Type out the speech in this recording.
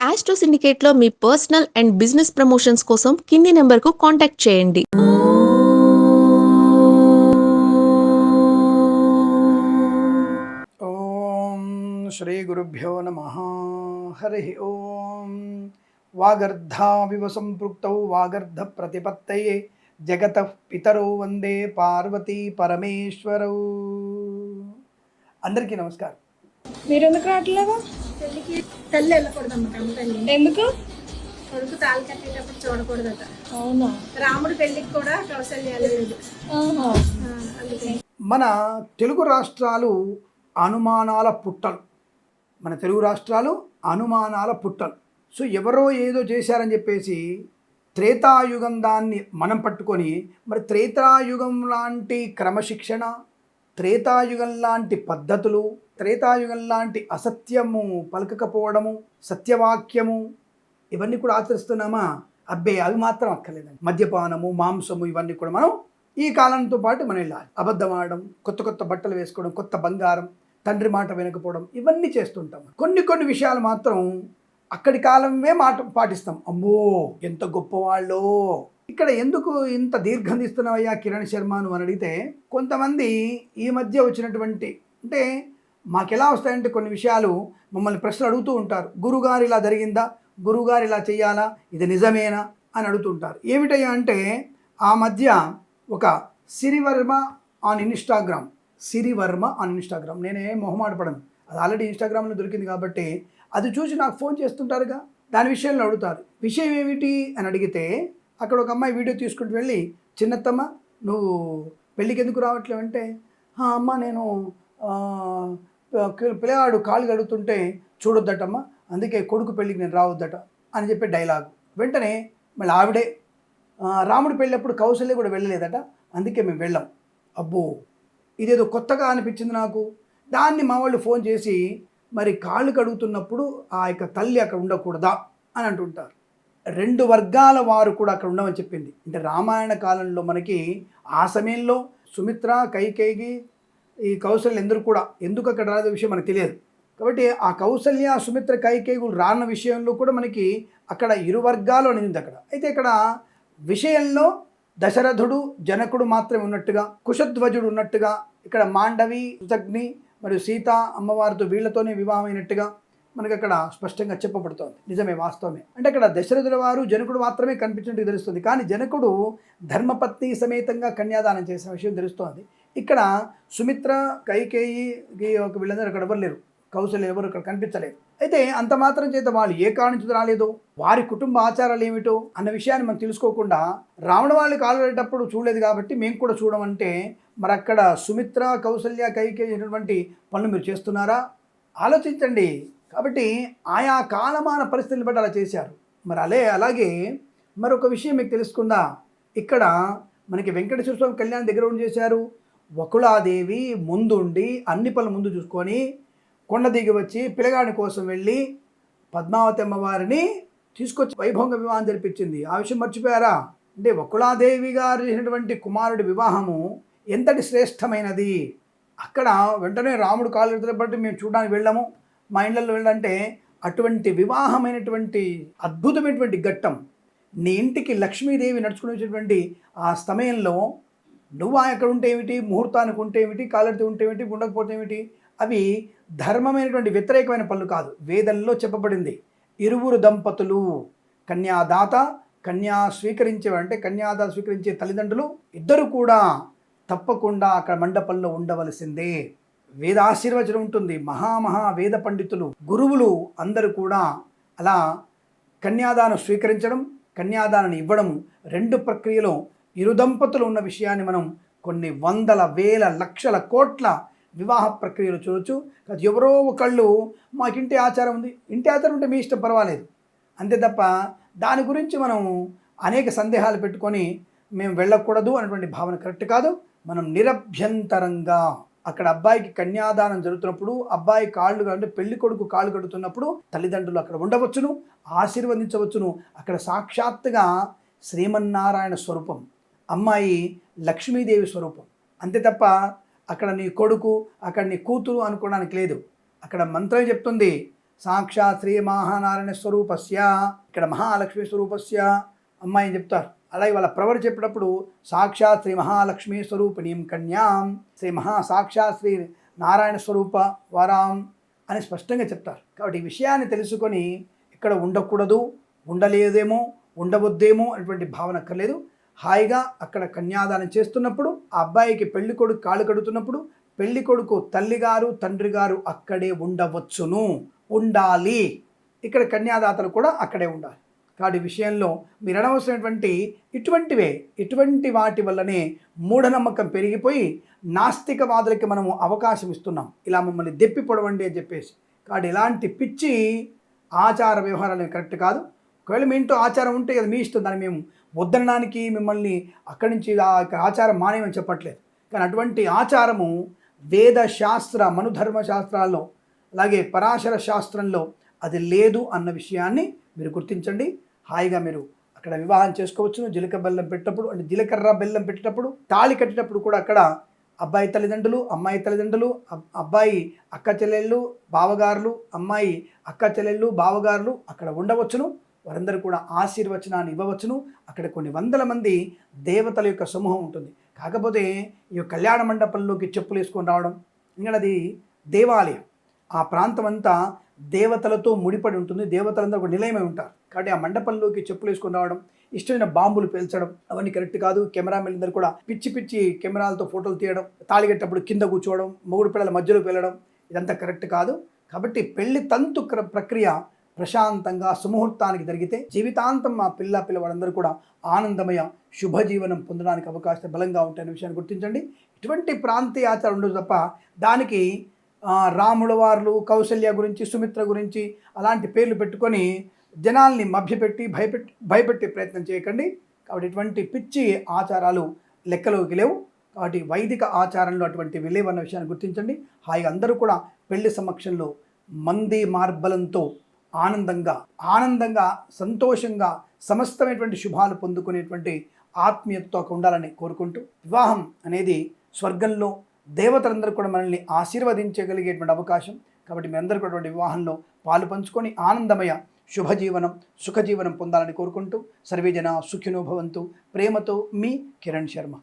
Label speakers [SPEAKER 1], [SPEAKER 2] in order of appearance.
[SPEAKER 1] Astro సిండికేట్లో మీ personal and business promotions కోసం కింది నెంబర్కు కాంటాక్ట్ చేయండి.
[SPEAKER 2] ఓం శ్రీ గురుభ్యో నమ. హరి ఓం. వాగర్ధావివ సంపృక్తౌ వాగర్ధ ప్రతిపత్తయే జగత పితరౌ వందే పార్వతీ పరమేశ్వరౌ. అందరికీ నమస్కారం.
[SPEAKER 3] మీరు ఎందుకు రావట్లేదు?
[SPEAKER 4] పెళ్ళికి తల్లి వెళ్ళకూడదమ్మ
[SPEAKER 3] ఎందుకు?
[SPEAKER 4] కొడుకు తాళి కట్టేటప్పుడు చూడకూడదట.
[SPEAKER 3] అవునా?
[SPEAKER 4] రాముడి పెళ్ళికి కూడా కౌశల్య వెళ్ళలేదు
[SPEAKER 3] ఆహా.
[SPEAKER 4] ఆ, అందుకే.
[SPEAKER 2] మన తెలుగు రాష్ట్రాలు అనుమానాల పుట్టలు. మన తెలుగు రాష్ట్రాలు అనుమానాల పుట్టలు. సో ఎవరో ఏదో చేశారని చెప్పేసి త్రేతాయుగం దాన్ని మనం పట్టుకొని మరి త్రేతాయుగం లాంటి క్రమశిక్షణ త్రేతాయుగం లాంటి పద్ధతులు త్రేతాయుగం లాంటి అసత్యము పలకకపోవడము సత్యవాక్యము ఇవన్నీ కూడా ఆచరిస్తున్నామా? అబ్బే అవి మాత్రం అక్కర్లేదండి. మద్యపానము మాంసము ఇవన్నీ కూడా మనం ఈ కాలంతో పాటు మనం వెళ్ళాలి. అబద్ధం ఆడడం కొత్త కొత్త బట్టలు వేసుకోవడం కొత్త బంగారం తండ్రి మాట వినకపోవడం ఇవన్నీ చేస్తుంటాం కొన్ని కొన్ని విషయాలు మాత్రం అక్కడి కాలమే మాట పాటిస్తాం. అమ్మో ఎంత గొప్పవాళ్ళు! ఇక్కడ ఎందుకు ఇంత దీర్ఘం తీస్తున్నావయ్యా కిరణ్ శర్మను అని అడిగితే కొంతమంది ఈ మధ్య వచ్చినటువంటి అంటే మాకు ఎలా వస్తాయంటే కొన్ని విషయాలు మమ్మల్ని ప్రశ్నలు అడుగుతూ ఉంటారు. గురుగారు ఇలా జరిగిందా? గురుగారు ఇలా చేయాలా? ఇది నిజమేనా? అని అడుగుతుంటారు ఏమిటయ్యా అంటే ఆ మధ్య ఒక Sirivarma on Instagram. Sirivarma on Instagram. నేనే మొహమాటపడను అది ఆల్రెడీ ఇన్స్టాగ్రామ్లో దొరికింది కాబట్టి అది చూసి నాకు ఫోన్ చేస్తుంటారుగా? దాని విషయంలో అడుగుతారు. విషయం ఏమిటి? అని అడిగితే అక్కడ ఒక అమ్మాయి వీడియో తీసుకుంటూ వెళ్ళి చిన్నత్తమ్మ నువ్వు పెళ్ళికి ఎందుకు రావట్లేవు? అంటే "ఆ, అమ్మ నేను పిల్లగాడు కాళ్ళు కడుగుతుంటే చూడొద్దటమ్మా అందుకే కొడుకు పెళ్ళికి నేను రావద్దట అని చెప్పే డైలాగ్. వెంటనే మళ్ళీ ఆవిడే రాముడు రాముడి పెళ్ళప్పుడు కౌశల్య కూడా వెళ్ళలేదట అందుకే మేము వెళ్ళాం. అబ్బో ఇదేదో కొత్తగా అనిపించింది నాకు. దాన్ని మా వాళ్ళు ఫోన్ చేసి మరి కాళ్ళు కడుగుతున్నప్పుడు ఆ యొక్క తల్లి అక్కడ ఉండకూడదా? అని అంటుంటారు. రెండు వర్గాల వారు కూడా అక్కడ ఉండమని చెప్పింది. అంటే రామాయణ కాలంలో మనకి ఆ సమయంలో సుమిత్ర కైకేయి ఈ కౌశల్య ఎందుకు కూడా ఎందుకు అక్కడ రాదే విషయం మనకు తెలియదు. కాబట్టి ఆ కౌశల్య సుమిత్ర కైకేయులు రాన్న విషయంలో కూడా మనకి అక్కడ ఇరు వర్గాలు అనేది అక్కడ. అయితే ఇక్కడ విషయంలో దశరథుడు జనకుడు మాత్రమే ఉన్నట్టుగా కుశధ్వజుడు ఉన్నట్టుగా ఇక్కడ మాండవి సుతగ్ని మరియు సీత అమ్మవారితో వీళ్ళతోనే వివాహమైనట్టుగా మనకి అక్కడ స్పష్టంగా చెప్పబడుతోంది. నిజమే వాస్తవమే. అంటే అక్కడ దశరథుల వారు జనకుడు మాత్రమే కనిపించినట్టు తెలుస్తుంది. కానీ జనకుడు ధర్మపత్ని సమేతంగా కన్యాదానం చేసిన విషయం తెలుస్తోంది. ఇక్కడ సుమిత్ర కైకేయి ఒక వీళ్ళందరూ అక్కడ ఎవరు లేరు? కౌశల్య ఎవరు ఇక్కడ కనిపించలేదు. అయితే అంత మాత్రం చేత వాళ్ళు ఏ కారణం నుంచి వారి కుటుంబ ఆచారాలు ఏమిటో అన్న విషయాన్ని మనం తెలుసుకోకుండా రావణ వాళ్ళు కాలేటప్పుడు చూడలేదు కాబట్టి మేము కూడా చూడమంటే మరి అక్కడ సుమిత్ర కౌశల్య కైకేయి అయినటువంటి పనులు మీరు చేస్తున్నారా? ఆలోచించండి. కాబట్టి ఆయా కాలమాన పరిస్థితులను బట్టి అలా చేశారు. మరి అలే అలాగే మరొక విషయం మీకు తెలుసుకుందా? ఇక్కడ మనకి వెంకటేశ్వర స్వామి కళ్యాణం దగ్గర ఉండి చేశారు? వకుళాదేవి ముందుండి అన్ని పనులు ముందు చూసుకొని కొండ దిగి వచ్చి పిల్లగాడి కోసం వెళ్ళి పద్మావతి అమ్మవారిని తీసుకొచ్చి వైభవంగా వివాహం జరిపించింది. ఆ విషయం మర్చిపోయారా? అంటే వకుళాదేవి గారు చేసినటువంటి కుమారుడి వివాహము ఎంతటి శ్రేష్టమైనది? అక్కడ వెంటనే రాముడు కాళ్ళు బట్టి మేము చూడడానికి వెళ్ళాము. మా ఇళ్ళల్లో వెళ్ళంటే అటువంటి వివాహమైనటువంటి అద్భుతమైనటువంటి ఘట్టం. నీ ఇంటికి లక్ష్మీదేవి నడుచుకుని ఆ సమయంలో నువ్వు అక్కడ ఉంటే ఏమిటి? ముహూర్తానికి ఉంటే ఏమిటి? కాలడితే ఉంటే ఏమిటి? ఉండకపోతే ఏమిటి? అవి ధర్మమైనటువంటి వ్యతిరేకమైన పనులు కాదు. వేదంలో చెప్పబడింది. ఇరువురు దంపతులు కన్యాదాత కన్యా స్వీకరించేవారు అంటే కన్యాదాత స్వీకరించే తల్లిదండ్రులు ఇద్దరు కూడా తప్పకుండా అక్కడ మండపంలో ఉండవలసిందే. వేద ఆశీర్వచనం ఉంటుంది మహామహా వేద పండితులు గురువులు అందరూ కూడా అలా కన్యాదానం స్వీకరించడం కన్యాదానం ఇవ్వడం రెండు ప్రక్రియలో ఇరు దంపతులు ఉన్న విషయాన్ని మనం కొన్ని వందల వేల లక్షల కోట్ల వివాహ ప్రక్రియలు చూడొచ్చు. కాదు ఎవరో ఒకళ్ళు మాకు ఇంటి ఆచారం ఉంది. ఇంటి ఆచారం ఉంటే మీ ఇష్టం పర్వాలేదు. అంతే తప్ప దాని గురించి మనం అనేక సందేహాలు పెట్టుకొని మేము వెళ్ళకూడదు అనేటువంటి భావన కరెక్ట్ కాదు. మనం నిరభ్యంతరంగా అక్కడ అబ్బాయికి కన్యాదానం జరుగుతున్నప్పుడు అబ్బాయి కాళ్ళు అంటే పెళ్ళి కొడుకు కాళ్ళు కడుతున్నప్పుడు తల్లిదండ్రులు అక్కడ ఉండవచ్చును ఆశీర్వదించవచ్చును. అక్కడ సాక్షాత్తుగా శ్రీమన్నారాయణ స్వరూపం అమ్మాయి లక్ష్మీదేవి స్వరూపం. అంతే తప్ప అక్కడ నీ కొడుకు అక్కడ నీ కూతురు అనుకోవడానికి లేదు. అక్కడ మంత్రం చెప్తుంది సాక్షాత్ శ్రీ మహానారాయణ స్వరూపస్య ఇక్కడ మహాలక్ష్మి స్వరూపస్య అమ్మాయి అని చెప్తారు. అలాగే వాళ్ళ ప్రవర్ చెప్పినప్పుడు సాక్షాత్ శ్రీ మహాలక్ష్మీ స్వరూపిణీం కన్యాం శ్రీ మహా సాక్షాత్ శ్రీ నారాయణ స్వరూప వరాం అని స్పష్టంగా చెప్తారు. కాబట్టి ఈ విషయాన్ని తెలుసుకొని ఇక్కడ ఉండకూడదు ఉండలేదేమో ఉండవద్దేమో అనేటువంటి భావన అక్కర్లేదు. హాయిగా అక్కడ కన్యాదానం చేస్తున్నప్పుడు ఆ అబ్బాయికి పెళ్ళి కొడుకు కాళ్ళు కడుతున్నప్పుడు పెళ్ళి కొడుకు తల్లిగారు తండ్రి గారు అక్కడే ఉండవచ్చును. ఉండాలి. ఇక్కడ కన్యాదాతలు కూడా అక్కడే ఉండాలి. కాబట్టి విషయంలో మీరు అనవసరమైనటువంటి ఇటువంటివే ఇటువంటి వాటి వల్లనే మూఢనమ్మకం పెరిగిపోయి నాస్తికవాదులకి మనము అవకాశం ఇస్తున్నాం. ఇలా మమ్మల్ని దెప్పి పొడవండి అని చెప్పేసి. కాబట్టి ఇలాంటి పిచ్చి ఆచార వ్యవహారాలు కరెక్ట్ కాదు. ఒకవేళ మీ ఇంట్లో ఆచారం ఉంటే అది మీ ఇష్టం. దాన్ని మేము వద్దనడానికి మిమ్మల్ని అక్కడి నుంచి ఆ యొక్క ఆచారం మానేమని చెప్పట్లేదు. కానీ అటువంటి ఆచారము వేద శాస్త్ర మనుధర్మ శాస్త్రాల్లో అలాగే పరాశర శాస్త్రంలో అది లేదు అన్న విషయాన్ని మీరు గుర్తించండి. హాయిగా మీరు అక్కడ వివాహం చేసుకోవచ్చును. జీలకర్ర బెల్లం పెట్టినప్పుడు అంటే జీలకర్ర బెల్లం పెట్టేటప్పుడు తాళి కట్టేటప్పుడు కూడా అక్కడ అబ్బాయి తల్లిదండ్రులు అమ్మాయి తల్లిదండ్రులు అబ్బాయి అక్క చెల్లెళ్ళు బావగారులు అమ్మాయి అక్క చెల్లెళ్ళు బావగారులు అక్కడ ఉండవచ్చును. వారందరూ కూడా ఆశీర్వచనాన్ని ఇవ్వవచ్చును. అక్కడ కొన్ని వందల మంది దేవతల యొక్క సమూహం ఉంటుంది. కాకపోతే ఈ కళ్యాణ మండపంలోకి చెప్పులు వేసుకొని రావడం ఇంకా అది దేవాలయం. ఆ ప్రాంతం అంతా దేవతలతో ముడిపడి ఉంటుంది. దేవతలందరూ ఒక నిలయమై ఉంటారు. కాబట్టి ఆ మండపంలోకి చెప్పులు వేసుకొని రావడం ఇష్టమైన బాంబులు పేల్చడం అవన్నీ కరెక్ట్ కాదు. కెమెరామెన్ అందరూ కూడా పిచ్చి పిచ్చి కెమెరాలతో ఫోటోలు తీయడం తాళిగట్టప్పుడు కింద కూర్చోవడం మూడు పిల్లల మధ్యలో వెళ్ళడం ఇదంతా కరెక్ట్ కాదు. కాబట్టి పెళ్ళి తంతు క్ర- ప్రక్రియ ప్రశాంతంగా సుముహూర్తానికి జరిగితే జీవితాంతం మా పిల్ల పిల్లవాళ్ళందరూ కూడా ఆనందమయ శుభజీవనం పొందడానికి అవకాశం బలంగా ఉంటాయనే విషయాన్ని గుర్తించండి. ఇటువంటి ప్రాంతీయ ఆచారం ఉండదు తప్ప దానికి రాముల వార్లు కౌశల్య గురించి సుమిత్ర గురించి అలాంటి పేర్లు పెట్టుకొని జనాల్ని మభ్యపెట్టి భయపెట్టి భయపెట్టే ప్రయత్నం చేయకండి. కాబట్టి ఇటువంటి పిచ్చి ఆచారాలు లెక్కలోకి లేవు. కాబట్టి వైదిక ఆచారంలో అటువంటి లేవన్న విషయాన్ని గుర్తించండి. హాయిగా అందరూ కూడా పెళ్ళి సమక్షంలో మంది మార్బలంతో ఆనందంగా ఆనందంగా సంతోషంగా సమస్తమైనటువంటి శుభాలు పొందుకునేటువంటి ఆత్మీయతతో ఉండాలని కోరుకుంటూ వివాహం అనేది స్వర్గంలో దేవతలందరూ కూడా మనల్ని ఆశీర్వదించగలిగేటువంటి అవకాశం. కాబట్టి మీ అందరూ కూడా వివాహంలో పాలు పంచుకొని ఆనందమయ శుభజీవనం సుఖజీవనం పొందాలని కోరుకుంటూ సర్వేజన సుఖినోభవంతు ప్రేమతో మీ కిరణ్ శర్మ.